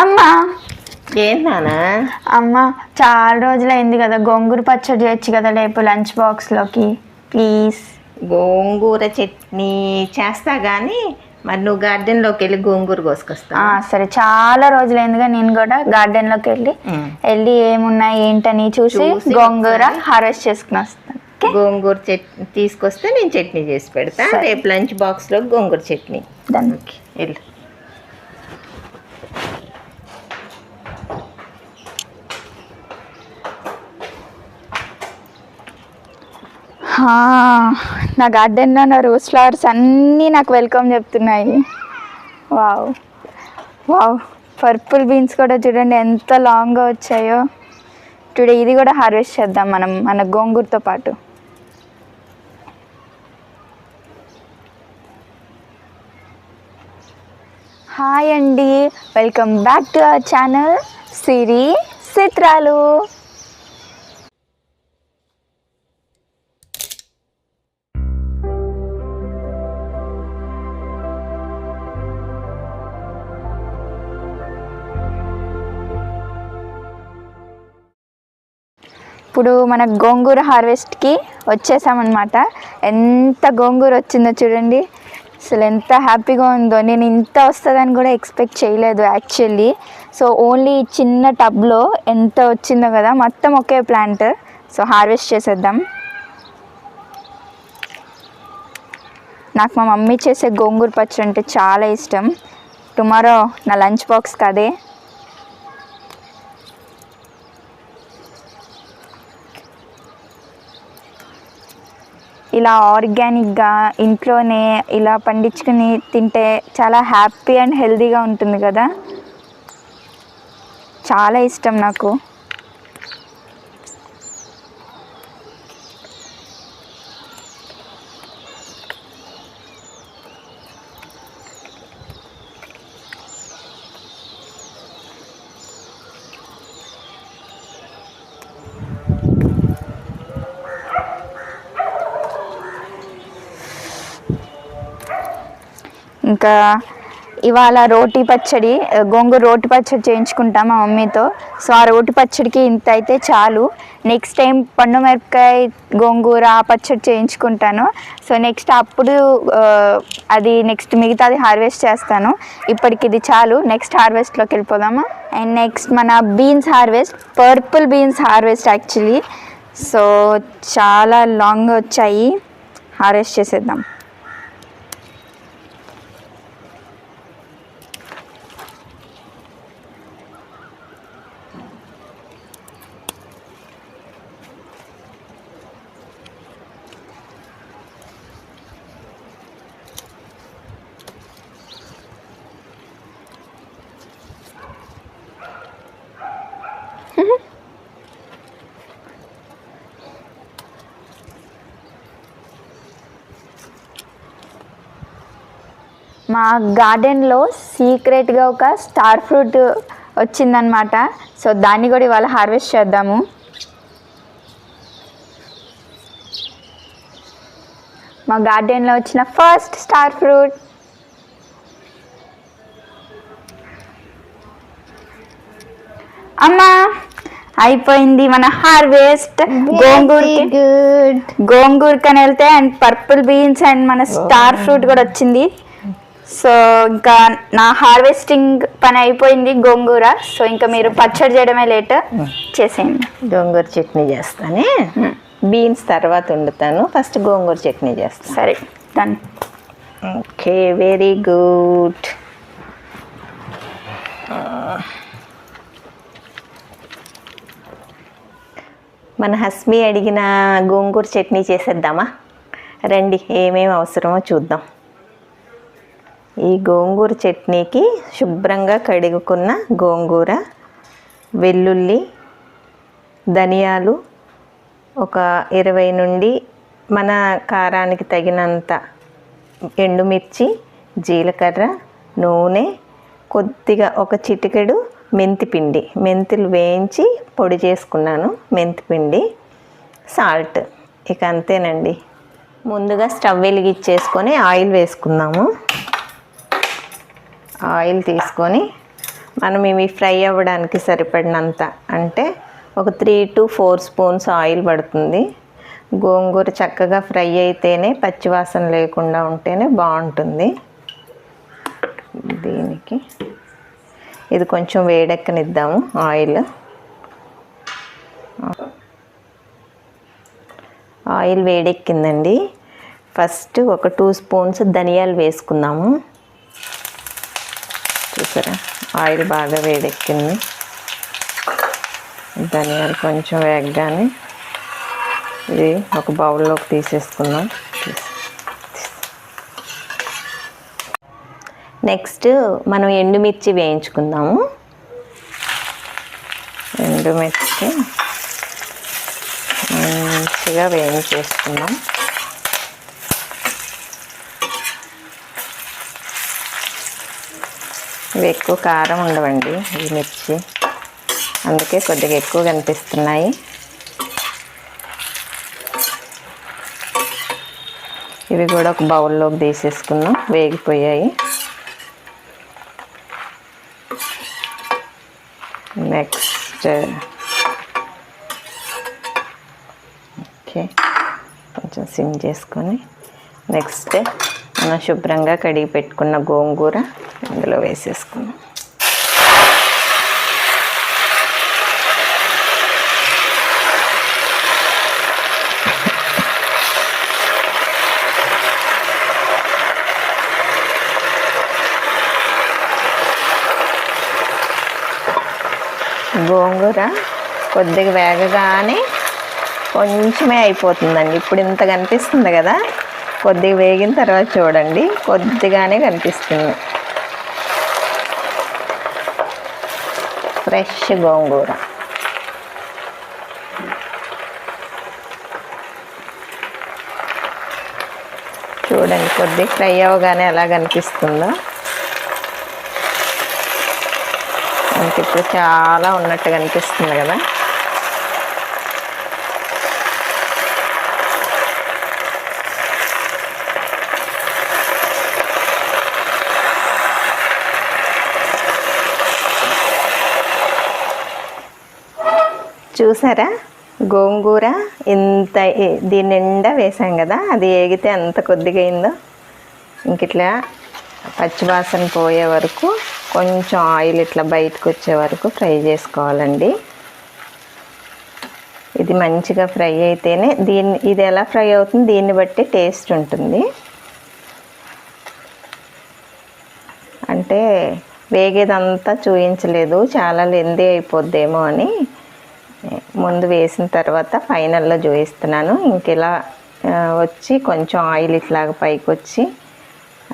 అమ్మా. ఏంటానా అమ్మ చాలా రోజులైంది కదా గోంగూర పచ్చడి చేయొచ్చు కదా రేపు లంచ్ బాక్స్లోకి ప్లీజ్. గోంగూర చట్నీ చేస్తా కానీ మరి నువ్వు గార్డెన్లోకి వెళ్ళి గోంగూర కోసుకొస్తా సరే చాలా రోజులైందిగా నేను కూడా గార్డెన్లోకి వెళ్ళి వెళ్ళి ఏమున్నాయి ఏంటని చూసి చూసి గోంగూర. హార్వెస్ట్ చేసుకుని వస్తాను గోంగూర చట్నీ తీసుకొస్తే నేను చట్నీ చేసి పెడతా. రేపు లంచ్ బాక్స్లో గోంగూర చట్నీ. డన్ ఓకే వెళ్ళు. నా గార్డెన్లో నా రోజ్ ఫ్లవర్స్ అన్నీ నాకు వెల్కమ్ చెప్తున్నాయి. వావ్. వావ్. పర్పుల్ బీన్స్ కూడా చూడండి ఎంత లాంగ్గా వచ్చాయో. టుడే ఇది కూడా హార్వెస్ట్ చేద్దాం మనం మన గోంగూరతో పాటు. హాయ్ అండి. Welcome back to our channel Siri Chitralu. ఇప్పుడు మన గోంగూర హార్వెస్ట్కి వచ్చేసామన్నమాట. ఎంత గోంగూర వచ్చిందో చూడండి. అసలు ఎంత హ్యాపీగా ఉందో. నేను ఇంత వస్తుందని కూడా ఎక్స్పెక్ట్ చేయలేదు యాక్చువల్లీ. సో ఓన్లీ చిన్న టబ్లో ఎంత వచ్చిందో కదా మొత్తం ఒకే ప్లాంట్. సో హార్వెస్ట్ చేసేద్దాం. నాకు మా మమ్మీ చేసే గోంగూర పచ్చడి అంటే చాలా ఇష్టం. టుమారో నా లంచ్ బాక్స్ కదే ఇలా ఆర్గానిక్గా ఇంట్లోనే ఇలా పండించుకుని తింటే చాలా హ్యాపీ అండ్ హెల్తీగా ఉంటుంది కదా. చాలా ఇష్టం నాకు. ఇంకా ఇవాళ రోటి పచ్చడి గోంగూర రోటి పచ్చడి చేయించుకుంటాం మా మమ్మీతో. సో ఆ రోటి పచ్చడికి ఇంత అయితే చాలు. నెక్స్ట్ టైం పండు మిరపకాయ గోంగూర ఆ పచ్చడి చేయించుకుంటాను. సో నెక్స్ట్ అప్పుడు అది నెక్స్ట్ మిగతాది హార్వెస్ట్ చేస్తాను. ఇప్పటికి ఇది చాలు. నెక్స్ట్ హార్వెస్ట్లోకి వెళ్ళిపోదామా? అండ్ నెక్స్ట్ మన beans harvest purple beans harvest actually so చాలా లాంగ్ వచ్చాయి. హార్వెస్ట్ చేసేద్దాం. గార్డెన్లో సీక్రెట్గా ఒక స్టార్ ఫ్రూట్ వచ్చిందనమాట సో దాన్ని కూడా ఇవాళ హార్వెస్ట్ చేద్దాము. మా గార్డెన్లో వచ్చిన ఫస్ట్ స్టార్ ఫ్రూట్. అమ్మా అయిపోయింది మన హార్వెస్ట్. గోంగూర గోంగూరకని వెళ్తే అండ్ పర్పుల్ బీన్స్ అండ్ మన స్టార్ ఫ్రూట్ కూడా వచ్చింది. సో ఇంకా నా హార్వెస్టింగ్ పని అయిపోయింది గోంగూర. సో ఇంకా మీరు పచ్చడి చేయడమే లేట్. చేసేయండి. గోంగూర చట్నీ చేస్తానే. బీన్స్ తర్వాత వండుతాను. ఫస్ట్ గోంగూర చట్నీ చేస్తాను. సరే డన్ ఓకే వెరీ గుడ్ మన హస్మి అడిగిన గోంగూర చట్నీ చేసేద్దామా? రండి ఏమేమి అవసరమో చూద్దాం. ఈ గోంగూర చట్నీకి శుభ్రంగా కడుగుకున్న గోంగూర వెల్లుల్లి ధనియాలు ఒక ఇరవై నుండి మన కారానికి తగినంత ఎండుమిర్చి జీలకర్ర నూనె కొద్దిగా ఒక చిటికెడు మెంతిపిండి మెంతులు వేయించి పొడి చేసుకున్నాను మెంతిపిండి సాల్ట్. ఇక అంతేనండి. ముందుగా స్టవ్ వెలిగించేసుకొని ఆయిల్ వేసుకుందాము. ఆయిల్ తీసుకొని మనం ఇవి ఫ్రై అవ్వడానికి సరిపడినంత అంటే ఒక three to four spoons oil పడుతుంది. గోంగూర చక్కగా ఫ్రై అయితేనే పచ్చివాసన లేకుండా ఉంటేనే బాగుంటుంది. దీనికి ఇది కొంచెం వేడెక్కనిద్దాము ఆయిల్. ఆయిల్ వేడెక్కిందండి. ఫస్ట్ ఒక టూ స్పూన్స్ ధనియాలు వేసుకుందాము. చూసారా ఆయిల్ బాగా వేడెక్కింది. ధనియాలు కొంచెం వేగగానే ఇది ఒక బౌల్లోకి తీసేసుకుందాం. నెక్స్ట్ మనం ఎండుమిర్చి వేయించుకుందాము. ఎండుమిర్చి మంచిగా వేయించేసుకుందాం. ఇవి ఎక్కువ కారం ఉండవండి ఈ మిర్చి. అందుకే కొద్దిగా ఎక్కువ కనిపిస్తున్నాయి. ఇవి కూడా ఒక బౌల్లోకి తీసేసుకున్నాం వేగిపోయాయి. నెక్స్ట్. ఓకే కొంచెం సిమ్ చేసుకొని. నెక్స్ట్ మనం శుభ్రంగా కడిగి పెట్టుకున్న గోంగూర. అందులో వేసేసుకున్నాం. గోంగూర కొద్దిగా వేగగానే కొంచెమే అయిపోతుందండి. ఇప్పుడు ఇంత కనిపిస్తుంది కదా. కొద్దిగా వేగిన తర్వాత చూడండి. కొద్దిగానే కనిపిస్తుంది. ఫ్రెష్ గోంగూర. చూడండి కొద్ది ఫ్రై అవ్వగానే ఎలా కనిపిస్తుందో. మనకి ఇప్పుడు చాలా ఉన్నట్టు కనిపిస్తుంది కదా. చూసారా? గోంగూర ఇంత దీని నిండా వేసాం కదా అది ఏగితే ఎంత కొద్దిగా అయిందో? ఇంక ఇట్లా పచ్చివాసన పోయే వరకు కొంచెం ఆయిల్ ఇట్లా బయటకు వచ్చే వరకు ఫ్రై చేసుకోవాలండి. ఇది మంచిగా ఫ్రై అయితేనే దీన్ని ఇది ఎలా ఫ్రై అవుతుంది దీన్ని బట్టి టేస్ట్ ఉంటుంది. అంటే వేగేదంతా చూపించలేదు చాలా లెందీ అయిపోద్దేమో అని. ముందు వేసిన తర్వాత ఫైనల్లో చూపిస్తున్నాను. ఇంకెలా వచ్చి కొంచెం ఆయిల్ ఇట్లాగా పైకి వచ్చి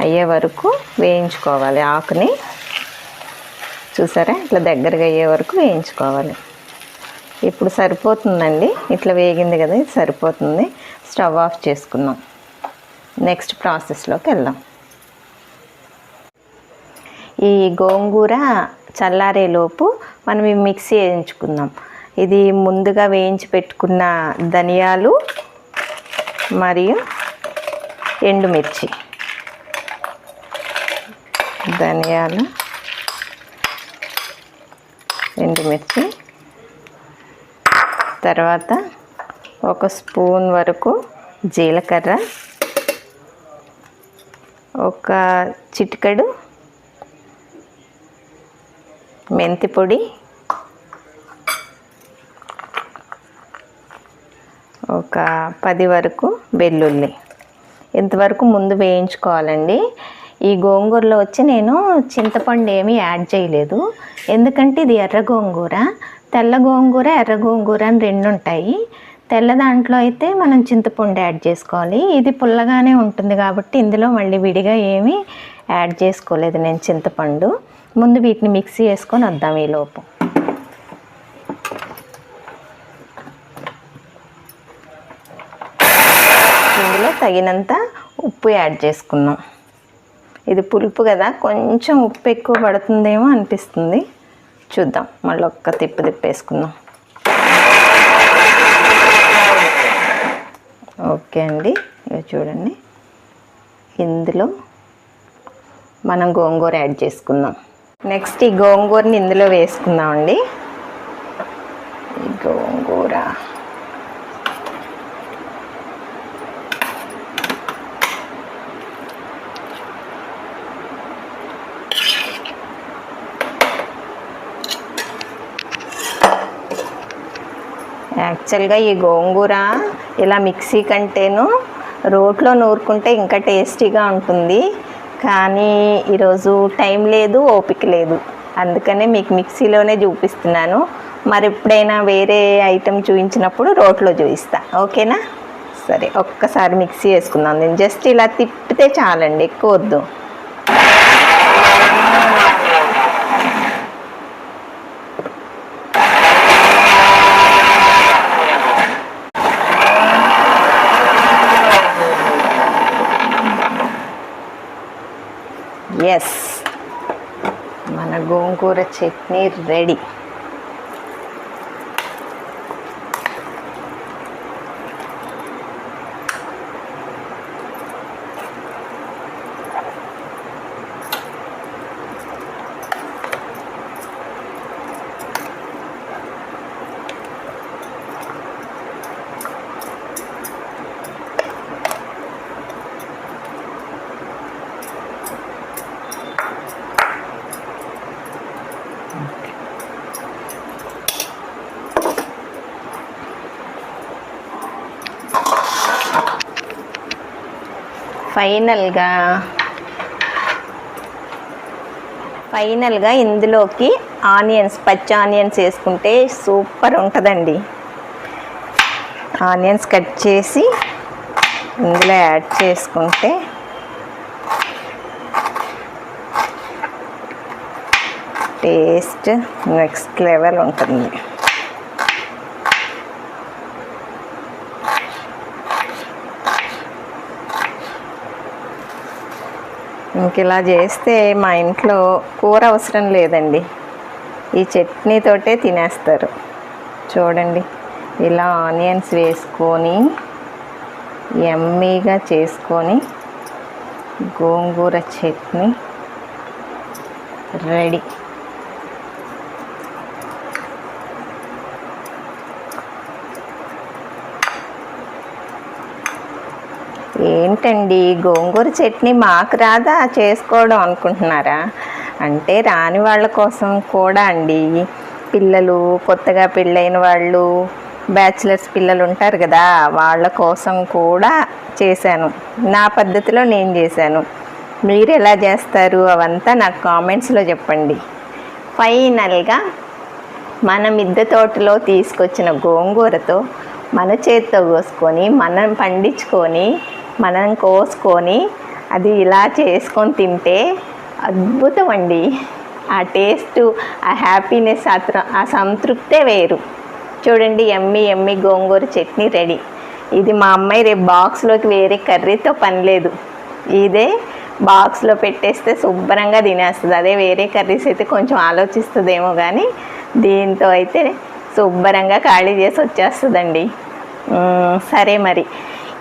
అయ్యే వరకు వేయించుకోవాలి ఆకుని. చూసారా? ఇట్లా దగ్గరగా అయ్యే వరకు వేయించుకోవాలి. ఇప్పుడు సరిపోతుందండి. ఇట్లా వేగింది కదా ఇది సరిపోతుంది. స్టవ్ ఆఫ్ చేసుకుందాం. నెక్స్ట్ ప్రాసెస్లోకి వెళ్దాం. ఈ గోంగూర చల్లారేలోపు మనం ఈ మిక్సీ వేయించుకుందాం. ఇది ముందుగా వేయించి పెట్టుకున్న ధనియాలు మరియు ఎండుమిర్చి. ధనియాలు ఎండుమిర్చి. తర్వాత ఒక స్పూన్ వరకు జీలకర్ర. ఒక చిటికెడు మెంతి ఒక పది వరకు వెల్లుల్లి. ఇంతవరకు ముందు వేయించుకోవాలండి. ఈ గోంగూరలో వచ్చి నేను చింతపండు ఏమీ యాడ్ చేయలేదు. ఎందుకంటే ఇది ఎర్ర గోంగూర. తెల్ల గోంగూర ఎర్ర గోంగూర అని రెండు ఉంటాయి. తెల్ల దాంట్లో అయితే మనం చింతపండు యాడ్ చేసుకోవాలి. ఇది పుల్లగానే ఉంటుంది కాబట్టి ఇందులో మళ్ళీ విడిగా ఏమీ యాడ్ చేసుకోలేదు నేను చింతపండు. ముందు వీటిని మిక్సీ చేసుకొని వద్దాం ఈ లోపు ఇందులో తగినంత ఉప్పు యాడ్ చేసుకుందాం ఇది పులుపు కదా కొంచెం ఉప్పు ఎక్కువ పడుతుందేమో అనిపిస్తుంది. చూద్దాం మళ్ళీ ఒక్క తిప్పు తిప్పేసుకుందాం. ఓకే అండి ఇక చూడండి. ఇందులో మనం గోంగూర యాడ్ చేసుకుందాం. నెక్స్ట్ ఈ గోంగూరని ఇందులో వేసుకుందామండి. ఈ గోంగూర యాక్చువల్గా ఈ గోంగూర ఇలా మిక్సీ కంటేను రోట్లో నూరుకుంటే ఇంకా టేస్టీగా ఉంటుంది. కానీ ఈరోజు టైం లేదు ఓపిక లేదు. అందుకనే మీకు మిక్సీలోనే చూపిస్తున్నాను. మరి ఎప్పుడైనా వేరే ఐటెం చూపించినప్పుడు రోట్లో చూపిస్తా ఓకేనా? సరే ఒక్కసారి మిక్సీ వేసుకుందాం. నేను జస్ట్ ఇలా తిప్పితే చాలండి ఎక్కువ వద్దు. ఎస్ మన గోంగూర చట్నీ రెడీ ఫైనల్గా ఫైనల్గా ఇందులోకి ఆనియన్స్ పచ్చి ఆనియన్స్ వేసుకుంటే సూపర్ ఉంటుందండి. ఆనియన్స్ కట్ చేసి ఇందులో యాడ్ చేసుకుంటే టేస్ట్ నెక్స్ట్ లెవెల్ ఉంటుంది. ఇంక ఇలా చేస్తే మా ఇంట్లో కూర అవసరం లేదండి. ఈ చట్నీతోటే తినేస్తారు. చూడండి ఇలా ఆనియన్స్ వేసుకొని ఎమ్మీగా చేసుకొని గోంగూర చట్నీ రెడీ. ఏంటండి గోంగూర చట్నీ మాకు రాదా? చేసుకోవడం అనుకుంటున్నారా? అంటే రాని వాళ్ళ కోసం కూడా అండి. పిల్లలు కొత్తగా పెళ్ళైన వాళ్ళు బ్యాచిలర్స్ పిల్లలు ఉంటారు కదా వాళ్ళ కోసం కూడా చేశాను. నా పద్ధతిలో నేను చేశాను. మీరు ఎలా చేస్తారు? అవంతా నాకు కామెంట్స్లో చెప్పండి. ఫైనల్గా మన మిద్దె తోటలో తీసుకొచ్చిన గోంగూరతో మన చేత్తో కోసుకొని మనం పండించుకొని మనం కోసుకొని అది ఇలా చేసుకొని తింటే అద్భుతం అండి ఆ టేస్ట్ ఆ హ్యాపీనెస్ ఆ సంతృప్తే వేరు. చూడండి ఎమ్మి ఎమ్మి గోంగూర చట్నీ రెడీ. ఇది మా అమ్మాయి రేపు బాక్స్లోకి వేరే కర్రీతో పని లేదు. ఇదే బాక్స్లో పెట్టేస్తే శుభ్రంగా తినేస్తుంది. అదే వేరే కర్రీస్ అయితే కొంచెం ఆలోచిస్తుందేమో కానీ దీంతో అయితే శుభ్రంగా ఖాళీ చేసి వచ్చేస్తుందండి. సరే మరి.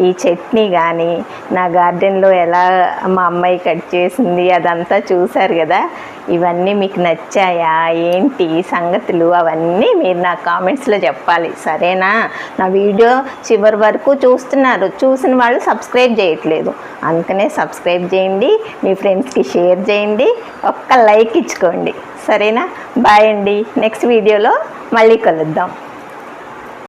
ఈ చట్నీ కానీ నా గార్డెన్లో ఎలా మా అమ్మాయి కట్ చేసింది అదంతా చూశారు కదా? ఇవన్నీ మీకు నచ్చాయా? ఏంటి సంగతులు? అవన్నీ మీరు నా కామెంట్స్లో చెప్పాలి. సరేనా? నా వీడియో చివరి వరకు చూస్తున్నారు. చూసిన వాళ్ళు సబ్స్క్రైబ్ చేయట్లేదు. అందుకనే సబ్స్క్రైబ్ చేయండి మీ ఫ్రెండ్స్కి షేర్ చేయండి ఒక్క లైక్ ఇచ్చుకోండి. సరేనా? బాయ్ అండి. నెక్స్ట్ వీడియోలో మళ్ళీ కలుద్దాం.